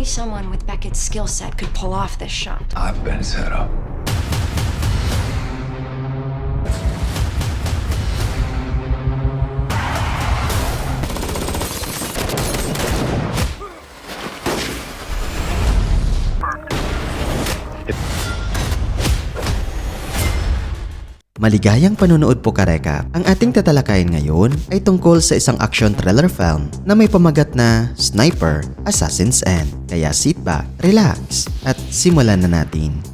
Only someone with Beckett's skill set could pull off this shot. I've been set up. Maligayang panonood po kareka. Ang ating tatalakayin ngayon ay tungkol sa isang action thriller film na may pamagat na Sniper, Assassin's End. Kaya sit back, relax, at simulan na natin.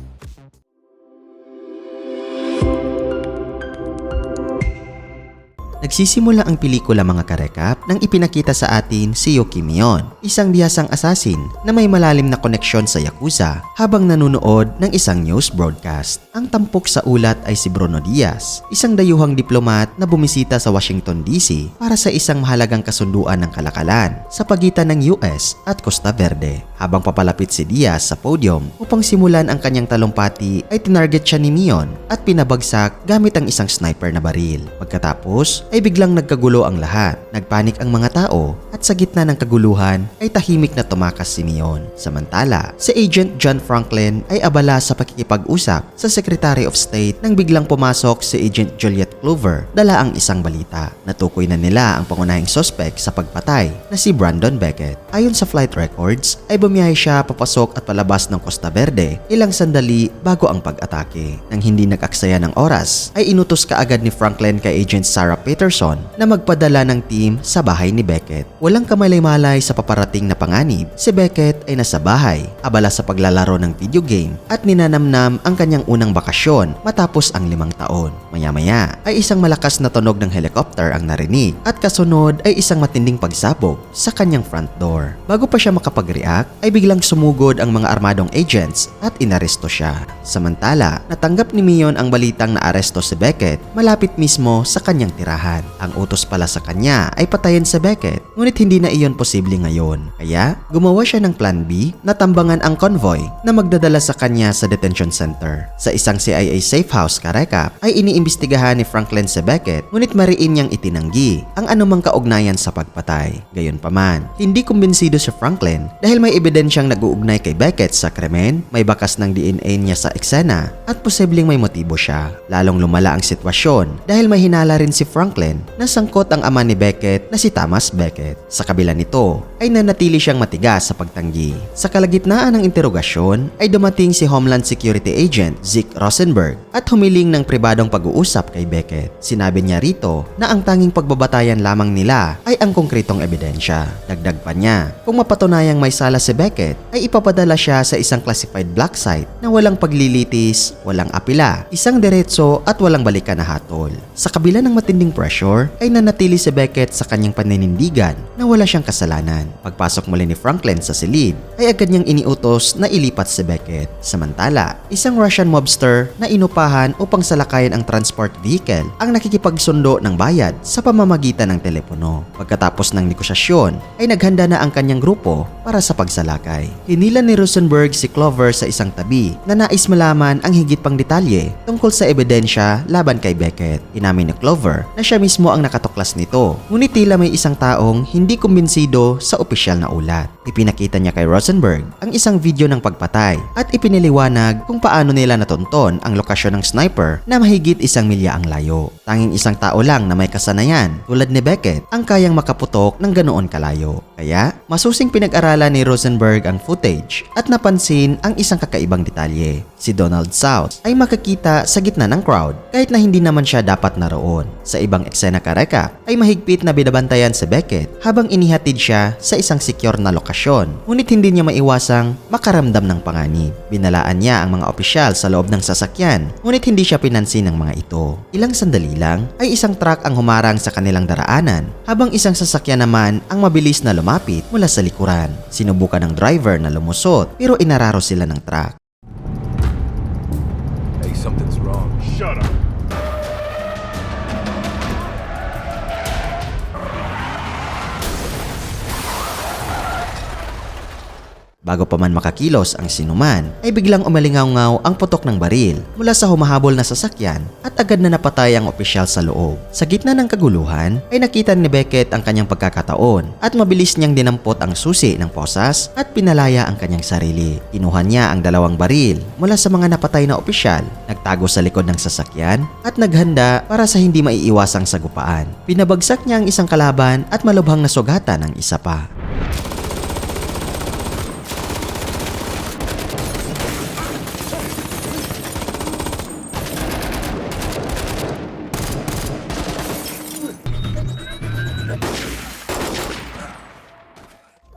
Nagsisimula ang pelikula mga karekap nang ipinakita sa atin si Yuki Mion, isang biyasang assassin na may malalim na koneksyon sa Yakuza habang nanonood ng isang news broadcast. Ang tampok sa ulat ay si Bruno Diaz, isang dayuhang diplomat na bumisita sa Washington DC para sa isang mahalagang kasunduan ng kalakalan sa pagitan ng US at Costa Verde. Habang papalapit si Diaz sa podium upang simulan ang kanyang talumpati ay tinarget siya ni Mion at pinabagsak gamit ang isang sniper na baril. Pagkatapos ay biglang nagkagulo ang lahat. Nagpanik ang mga tao at sa gitna ng kaguluhan ay tahimik na tumakas si Mion. Samantala, si Agent John Franklin ay abala sa pakikipag-usap sa Secretary of State nang biglang pumasok si Agent Juliet Clover dala ang isang balita. Natukoy na nila ang pangunahing sospek sa pagpatay na si Brandon Beckett. Ayon sa flight records ay bumiyahe siya papasok at palabas ng Costa Verde ilang sandali bago ang pag-atake. Nang hindi nag-aksaya ng oras ay inutos kaagad ni Franklin kay Agent Sarah Peterson na magpadala ng team sa bahay ni Beckett. Walang kamalay-malay sa paparating na panganib, si Beckett ay nasa bahay, abala sa paglalaro ng video game at ninanamnam ang kanyang unang bakasyon matapos ang limang taon. Maya-maya ay isang malakas na tunog ng helicopter ang narinig at kasunod ay isang matinding pagsabog sa kanyang front door. Bago pa siya makapag-react ay biglang sumugod ang mga armadong agents at inaresto siya. Samantala, natanggap ni Mion ang balitang na aresto si Beckett malapit mismo sa kanyang tirahan. Ang utos pala sa kanya ay patayin si Beckett ngunit hindi na iyon posible ngayon. Kaya gumawa siya ng plan B na tambangan ang convoy na magdadala sa kanya sa detention center. Sa isang CIA safe house karekap ay iniimbestigahan ni Franklin si Beckett ngunit mariin niyang itinanggi ang anumang kaugnayan sa pagpatay. Gayunpaman, hindi kumbinsido si Franklin dahil may ebidensyang nag-uugnay kay Beckett sa krimen, may bakas ng DNA niya sa eksena at posibleng may motibo siya. Lalong lumala ang sitwasyon dahil may hinala rin si Franklin na sangkot ang ama ni Beckett na si Thomas Beckett. Sa kabila nito ay nanatili siyang matigas sa pagtanggi. Sa kalagitnaan ng interogasyon ay dumating si Homeland Security Agent Zeke Rosenberg at humiling ng pribadong pag-uusap kay Beckett. Sinabi niya rito na ang tanging pagbabatayan lamang nila ay ang konkretong ebidensya. Dagdag pa niya, kung mapatunayang may sala si Beckett ay ipapadala siya sa isang classified black site na walang paglilitis, walang apila, isang diretso at walang balikan na hatol. Sa kabila ng matinding pressure ay nanatili si Beckett sa kanyang paninindigan na wala siyang kasalanan. Pagpasok muli ni Franklin sa silid ay agad niyang iniutos na ilipat si Beckett. Samantala, isang Russian mobster na inupahan upang salakayan ang transport vehicle ang nakikipagsundo ng bayad sa pamamagitan ng telepono. Pagkatapos ng negosasyon ay naghanda na ang kanyang grupo para sa pagsalakay. Hinila ni Rosenberg si Clover sa isang tabi na nais malaman ang higit pang detalye tungkol sa ebidensya laban kay Beckett. Inamin ni Clover na siya mismo ang nakatuklas nito. Ngunit tila may isang taong hindi kumbinsido sa opisyal na ulat. Ipinakita niya kay Rosenberg ang isang video ng pagpatay at ipiniliwanag kung paano nila natunton ang lokasyon ng sniper na mahigit isang milya ang layo. Tanging isang tao lang na may kasanayan tulad ni Beckett ang kayang makaputok ng ganoon kalayo. Kaya, masusing pinag-aralan ni Rosenberg ang footage at napansin ang isang kakaibang detalye. Si Donald South ay makakita sa gitna ng crowd kahit na hindi naman siya dapat naroon. Sa ibang eksena kareka ay mahigpit na binabantayan si Beckett habang inihatid siya sa isang secure na lokasyon. Ngunit hindi niya maiwasang makaramdam ng panganib. Binalaan niya ang mga opisyal sa loob ng sasakyan ngunit hindi siya pinansin ng mga ito. Ilang sandali lang ay isang truck ang humarang sa kanilang daraanan habang isang sasakyan naman ang mabilis na lumapit mula sa likuran. Sinubukan ng driver na lumusot pero inararo sila ng truck. Something's wrong. Shut up. Bago pa man makakilos ang sinuman, ay biglang umalingaw-ngaw ang putok ng baril mula sa humahabol na sasakyan at agad na napatay ang opisyal sa loob. Sa gitna ng kaguluhan, ay nakita ni Beckett ang kanyang pagkakataon at mabilis niyang dinampot ang susi ng posas at pinalaya ang kanyang sarili. Kinuha niya ang dalawang baril mula sa mga napatay na opisyal, nagtago sa likod ng sasakyan at naghanda para sa hindi maiiwasang sagupaan. Pinabagsak niya ang isang kalaban at malubhang nasugatan ang isa pa.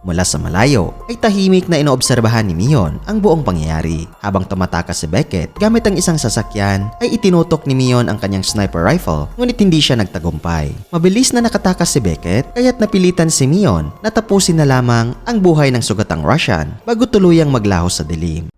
Mula sa malayo ay tahimik na inoobserbahan ni Mion ang buong pangyayari. Habang tumatakas si Beckett gamit ang isang sasakyan ay itinutok ni Mion ang kanyang sniper rifle ngunit hindi siya nagtagumpay. Mabilis na nakatakas si Beckett kaya't napilitan si Mion na tapusin na lamang ang buhay ng sugatang Russian bago tuluyang maglaho sa dilim.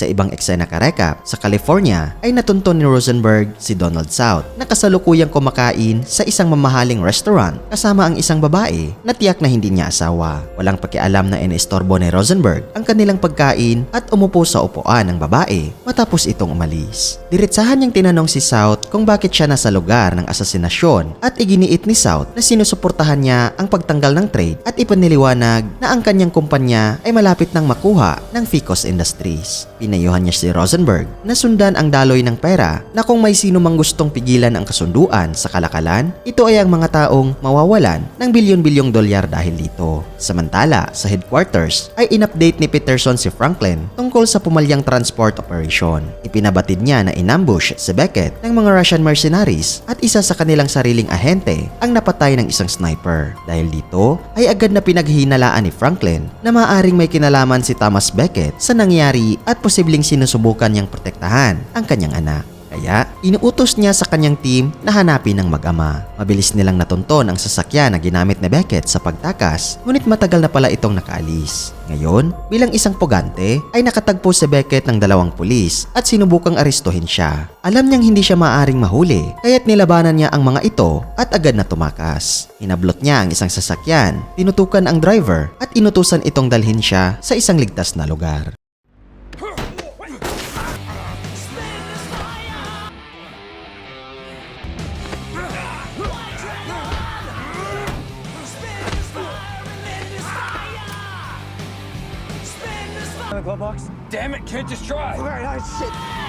Sa ibang eksena karekap, sa California ay natunton ni Rosenberg si Donald South na kasalukuyang kumakain sa isang mamahaling restaurant kasama ang isang babae na tiyak na hindi niya asawa. Walang pakialam na inestorbo ni Rosenberg ang kanilang pagkain at umupo sa upuan ng babae matapos itong umalis. Diretsahan niyang tinanong si South kung bakit siya nasa lugar ng asasinasyon at iginiit ni South na sinusuportahan niya ang pagtanggal ng trade at ipaniliwanag na ang kanyang kumpanya ay malapit nang makuha ng Ficos Industries. Pinayuhan niya si Rosenberg na sundan ang daloy ng pera na kung may sino mang gustong pigilan ang kasunduan sa kalakalan, ito ay ang mga taong mawawalan ng bilyon-bilyong dolyar dahil dito. Samantala, sa headquarters ay in-update ni Peterson si Franklin tungkol sa pumalyang transport operation. Ipinabatid niya na inambush si Beckett ng mga Russian mercenaries at isa sa kanilang sariling ahente ang napatay ng isang sniper. Dahil dito ay agad na pinaghihinalaan ni Franklin na maaring may kinalaman si Thomas Beckett sa nangyari at posibleng sinusubukan niyang protektahan ang kanyang anak. Kaya, inuutos niya sa kanyang team na hanapin ang mag-ama. Mabilis nilang natunton ang sasakyan na ginamit ni Beckett sa pagtakas, ngunit matagal na pala itong nakaalis. Ngayon, bilang isang pugante, ay nakatagpo si Beckett ng dalawang pulis at sinubukang arestuhin siya. Alam niyang hindi siya maaring mahuli, kaya't nilabanan niya ang mga ito at agad na tumakas. Inablot niya ang isang sasakyan, tinutukan ang driver at inutusan itong dalhin siya sa isang ligtas na lugar. On the glove box? Damn it, kid, just try! Alright, alright, shit!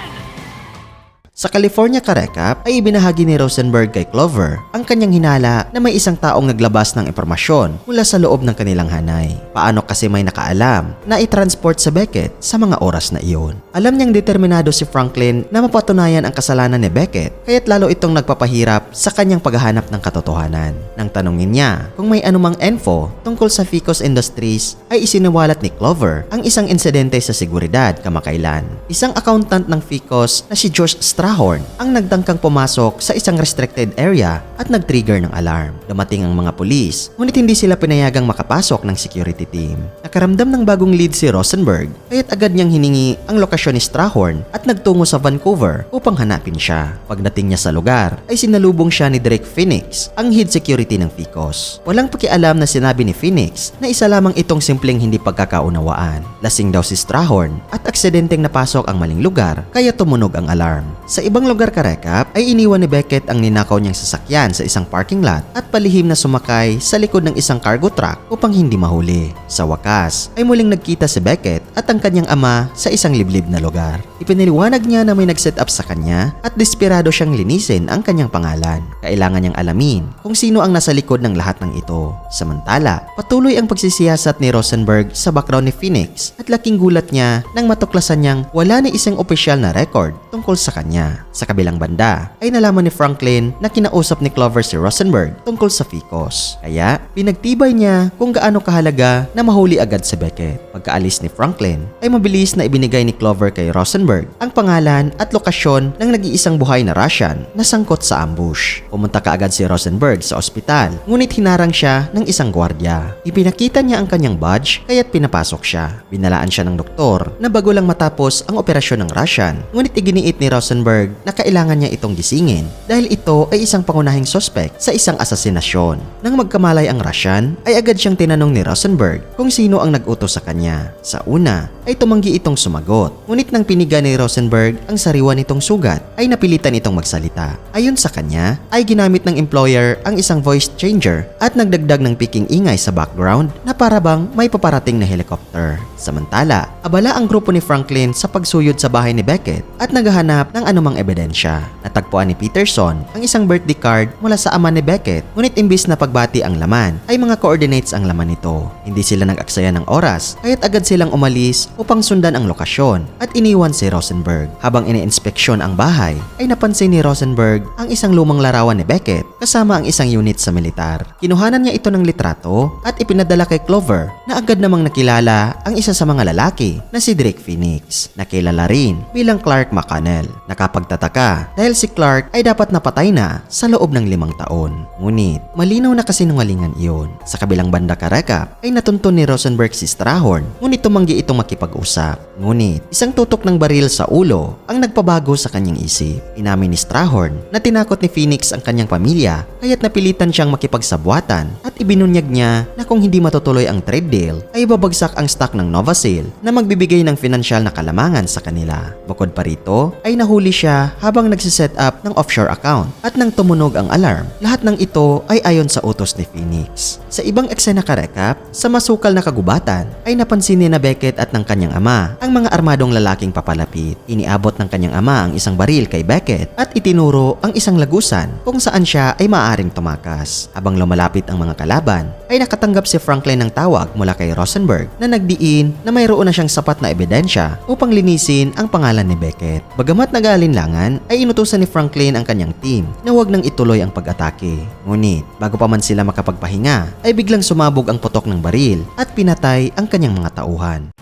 Sa California Karekap ay ibinahagi ni Rosenberg kay Clover ang kanyang hinala na may isang taong naglabas ng impormasyon mula sa loob ng kanilang hanay. Paano kasi may nakaalam na i-transport sa Beckett sa mga oras na iyon. Alam niyang determinado si Franklin na mapatunayan ang kasalanan ni Beckett kaya't lalo itong nagpapahirap sa kanyang paghahanap ng katotohanan. Nang tanungin niya kung may anumang info tungkol sa Ficos Industries ay isinuwalat ni Clover ang isang insidente sa seguridad kamakailan. Isang accountant ng Ficos na si Josh Strahorn ang nagtangkang pumasok sa isang restricted area at nag-trigger ng alarm. Dumating ang mga pulis, ngunit hindi sila pinayagang makapasok ng security team. Nakaramdam ng bagong lead si Rosenberg, kaya't agad niyang hiningi ang lokasyon ni Strahorn at nagtungo sa Vancouver upang hanapin siya. Pagdating niya sa lugar, ay sinalubong siya ni Drake Phoenix, ang head security ng Ficos. Walang pakialam na sinabi ni Phoenix na isa lamang itong simpleng hindi pagkakaunawaan. Lasing daw si Strahorn at aksidenteng napasok ang maling lugar kaya tumunog ang alarm. Sa ibang lugar karekap ay iniwan ni Beckett ang ninakaw niyang sasakyan sa isang parking lot at palihim na sumakay sa likod ng isang cargo truck upang hindi mahuli. Sa wakas ay muling nagkita si Beckett at ang kanyang ama sa isang liblib na lugar. Ipiniliwanag niya na may nag-set up sa kanya at desperado siyang linisin ang kanyang pangalan. Kailangan niyang alamin kung sino ang nasa likod ng lahat ng ito. Samantala, patuloy ang pagsisiyasat ni Rosenberg sa background ni Phoenix at laking gulat niya nang matuklasan niyang wala ni isang opisyal na record tungkol sa kanya. Sa kabilang banda ay nalaman ni Franklin na kinausap ni Clover si Rosenberg tungkol sa Ficos. Kaya pinagtibay niya kung gaano kahalaga na mahuli agad si Beckett. Pagkaalis ni Franklin ay mabilis na ibinigay ni Clover kay Rosenberg ang pangalan at lokasyon ng nag-iisang buhay na Russian na sangkot sa ambush. Pumunta kaagad si Rosenberg sa ospital ngunit hinarang siya ng isang gwardya. Ipinakita niya ang kanyang badge kaya't pinapasok siya. Binalaan siya ng doktor na bago lang matapos ang operasyon ng Russian ngunit iginiit ni Rosenberg na kailangan niya itong gisingin dahil ito ay isang pangunahing sospek sa isang asasinasyon. Nang magkamalay ang Russian, ay agad siyang tinanong ni Rosenberg kung sino ang nag-utos sa kanya. Sa una, ay tumanggi itong sumagot. Ngunit nang piniga ni Rosenberg ang sariwa nitong sugat, ay napilitan itong magsalita. Ayon sa kanya, ay ginamit ng employer ang isang voice changer at nagdagdag ng piking ingay sa background na para bang may paparating na helicopter. Samantala, abala ang grupo ni Franklin sa pagsuyod sa bahay ni Beckett at naghahanap ng anumang ebidensya. Natagpuan ni Peterson ang isang birthday card mula sa ama ni Beckett ngunit imbis na pagbati ang laman ay mga coordinates ang laman nito. Hindi sila nag-aksaya ng oras kaya't agad silang umalis upang sundan ang lokasyon at iniwan si Rosenberg. Habang iniinspeksyon ang bahay ay napansin ni Rosenberg ang isang lumang larawan ni Beckett kasama ang isang unit sa militar. Kinuhanan niya ito ng litrato at ipinadala kay Clover na agad namang nakilala ang isa sa mga lalaki na si Drake Phoenix na kilala rin bilang Clark McConnell. Nakapagtataka dahil si Clark ay dapat napatay na sa loob ng limang taon. Ngunit malinaw na kasinungalingan iyon. Sa kabilang banda karekap ay natuntun ni Rosenberg si Strahorn ngunit tumanggi itong makipag-usap. Ngunit isang tutok ng baril sa ulo ang nagpabago sa kanyang isip. Inamin ni Strahorn na tinakot ni Phoenix ang kanyang pamilya kaya't napilitan siyang makipagsabwatan at ibinunyag niya na kung hindi matutuloy ang trade deal ay babagsak ang stock ng Novasil na magbibigay ng financial na kalamangan sa kanila. Bukod pa rito ay nahuli siya habang nagsiset up ng offshore account at nang tumunog ang alarm, lahat ng ito ay ayon sa utos ni Phoenix. Sa ibang eksena karekap, sa masukal na kagubatan ay napansin ni na Beckett at ng kanyang ama ang mga armadong lalaking papalapit. Iniabot ng kanyang ama ang isang baril kay Beckett at itinuro ang isang lagusan kung saan siya ay maaaring tumakas. Habang lumalapit ang mga kalaban, ay nakatanggap si Franklin ng tawag mula kay Rosenberg na nagdiin na mayroon na siyang sapat na ebidensya upang linisin ang pangalan ni Beckett. Bagamat nag-aalinlangan, ay inutusan ni Franklin ang kanyang team na huwag nang ituloy ang pag-atake. Ngunit, bago pa man sila makapagpahinga, ay biglang sumabog ang putok ng baril at pinatay ang kanyang mga tauhan.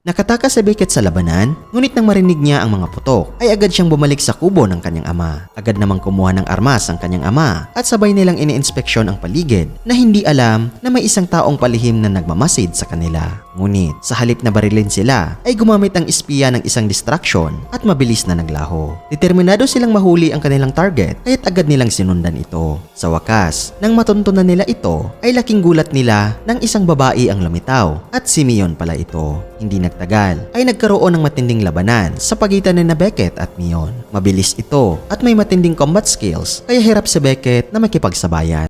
Nakatakas si Beckett sa labanan, ngunit nang marinig niya ang mga putok, ay agad siyang bumalik sa kubo ng kanyang ama. Agad namang kumuha ng armas ang kanyang ama at sabay nilang iniinspeksyon ang paligid na hindi alam na may isang taong palihim na nagmamasid sa kanila. Ngunit sa halip na barilin sila, ay gumamit ang espiya ng isang distraction at mabilis na naglaho. Determinado silang mahuli ang kanilang target kaya't agad nilang sinundan ito. Sa wakas, nang matuntunan nila ito, ay laking gulat nila ng isang babae ang lumitaw at si Mion pala ito. Hindi nagtagal ay nagkaroon ng matinding labanan sa pagitan ni na Beckett at Mion. Mabilis ito at may matinding combat skills kaya hirap si Beckett na makipagsabayan.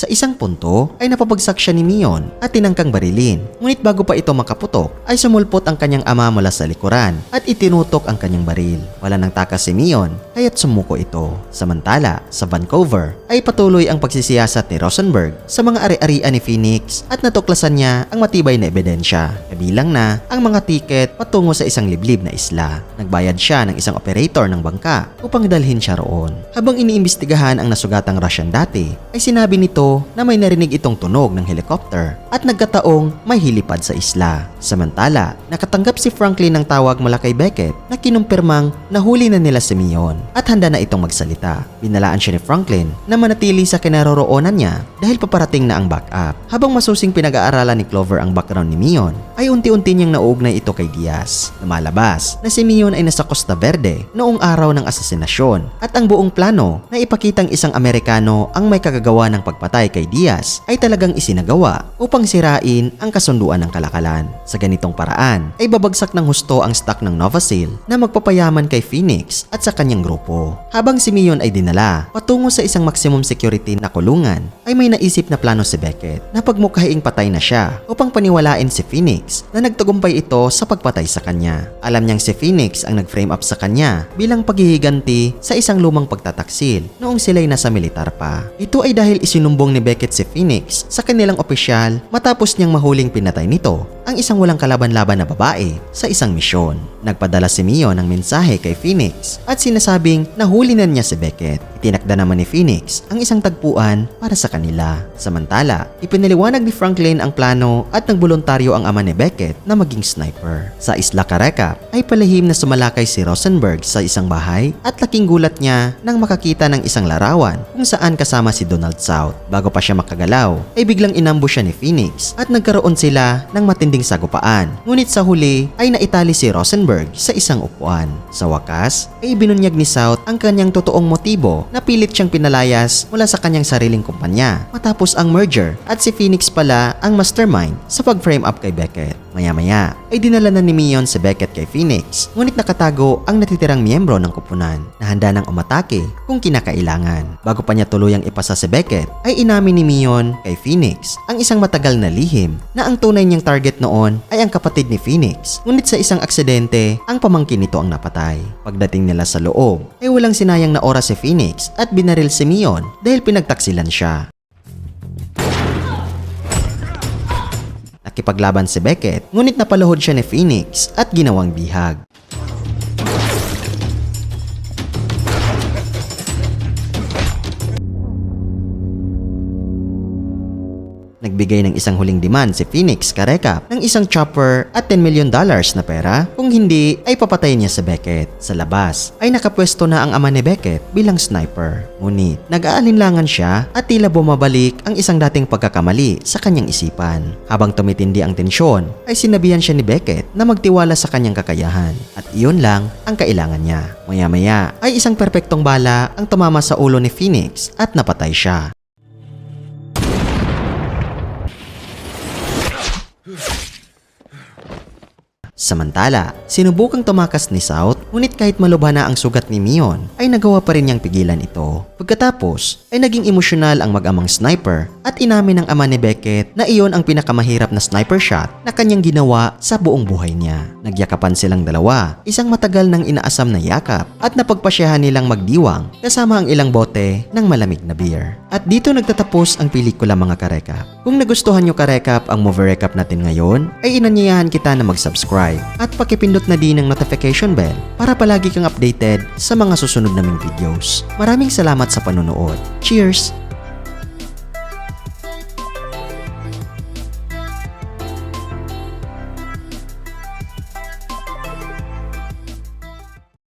Sa isang punto ay napabagsak siya ni Mion at tinangkang barilin. Ngunit bago pa ito makaputok ay sumulpot ang kanyang ama mula sa likuran at itinutok ang kanyang baril. Wala nang takas si Mion kaya't sumuko ito. Samantala, sa Vancouver ay patuloy ang pagsisiyasat ni Rosenberg sa mga ari-arian ni Phoenix at natuklasan niya ang matibay na ebidensya. Kabilang na ang mga tiket patungo sa isang liblib na isla. Nagbayad siya ng isang operator ng bangka upang dalhin siya roon. Habang iniimbestigahan ang nasugatang Russian dati, ay sinabi nito na may narinig itong tunog ng helicopter at nagkataong may hilipad sa isla. Samantala, nakatanggap si Franklin ng tawag mula kay Beckett na kinumpirmang nahuli na nila si Mion at handa na itong magsalita. Binalaan siya ni Franklin na manatili sa kinaroroonan niya dahil paparating na ang backup. Habang masusing pinag-aaralan ni Clover ang background ni Mion, ay unti-unti niyang nauugnay ito kay Diaz. Lumalabas na si Mion ay nasa Costa Verde noong araw ng asasinasyon at ang buong plano na ipakitang isang Amerikano ang may kagagawa ng pagpatay kay Diaz ay talagang isinagawa upang sirain ang kasunduan ng kalakalan. Sa ganitong paraan ay babagsak ng husto ang stock ng Novasil na magpapayaman kay Phoenix at sa kanyang grupo. Habang si Mion ay dinala patungo sa isang maximum security na kulungan ay may naisip na plano si Beckett na pagmukhaing patay na siya upang paniwalain si Phoenix na nagtagumpay ito sa pagpatay sa kanya. Alam niyang si Phoenix ang nag-frame up sa kanya bilang paghihiganti sa isang lumang pagtataksil noong sila'y nasa militar pa. Ito ay dahil isinumbong ni Beckett si Phoenix sa kanilang opisyal matapos niyang mahuling pinatay nito ang isang walang kalaban-laban na babae sa isang misyon. Nagpadala si Mio ng mensahe kay Phoenix at sinasabing nahuli na niya si Beckett. Itinakda naman ni Phoenix ang isang tagpuan para sa kanila. Samantala, ipinaliwanag ni Franklin ang plano at nagboluntaryo ang ama ni Beckett na maging sniper. Sa Isla Careca ay palihim na sumalakay si Rosenberg sa isang bahay at laking gulat niya nang makakita ng isang larawan kung saan kasama si Donald South. Bago pa siya makagalaw, ay biglang inambush siya ni Phoenix at nagkaroon sila ng matinding sagupaan. Ngunit sa huli ay naitali si Rosenberg sa isang upuan. Sa wakas, ay binunyag ni South ang kanyang totoong motibo na pilit siyang pinalayas mula sa kanyang sariling kumpanya matapos ang merger at si Phoenix pala ang mastermind sa pag-frame up kay Beckett. Maya-maya ay dinala na ni Mion si Beckett kay Phoenix ngunit nakatago ang natitirang miyembro ng kupunan na handa ng umatake kung kinakailangan. Bago pa niya tuluyang ipasa si Beckett ay inamin ni Mion kay Phoenix ang isang matagal na lihim na ang tunay niyang target noon ay ang kapatid ni Phoenix ngunit sa isang aksidente ang pamangkin nito ang napatay. Pagdating nila sa loob ay walang sinayang na oras si Phoenix at binaril si Mion dahil pinagtaksilan siya. Nakipaglaban si Beckett, ngunit napaluhod siya ni Phoenix at ginawang bihag. Nagbigay ng isang huling demand si Phoenix Karekap ng isang chopper at 10 million dollars na pera kung hindi ay papatayin niya si Beckett. Sa labas ay nakapwesto na ang ama ni Beckett bilang sniper. Ngunit nag-aalinlangan siya at tila bumabalik ang isang dating pagkakamali sa kanyang isipan. Habang tumitindi ang tensyon ay sinabihan siya ni Beckett na magtiwala sa kanyang kakayahan at iyon lang ang kailangan niya. Maya-maya ay isang perpektong bala ang tumama sa ulo ni Phoenix at napatay siya. Samantala, sinubukang tumakas ni South ngunit kahit malubha na ang sugat ni Mion ay nagawa pa rin niyang pigilan ito. Pagkatapos ay naging emosyonal ang mag-amang sniper at inamin ng ama ni Beckett na iyon ang pinakamahirap na sniper shot na kanyang ginawa sa buong buhay niya. Nagyakapan silang dalawa, isang matagal ng inaasam na yakap at napagpasyahan nilang magdiwang kasama ang ilang bote ng malamig na beer. At dito nagtatapos ang pelikula mga karekap. Kung nagustuhan nyo karekap ang movie recap natin ngayon, ay inanyayahan kita na mag-subscribe at pakipindot na din ang notification bell para palagi kang updated sa mga susunod naming videos. Maraming salamat sa panonood. Cheers!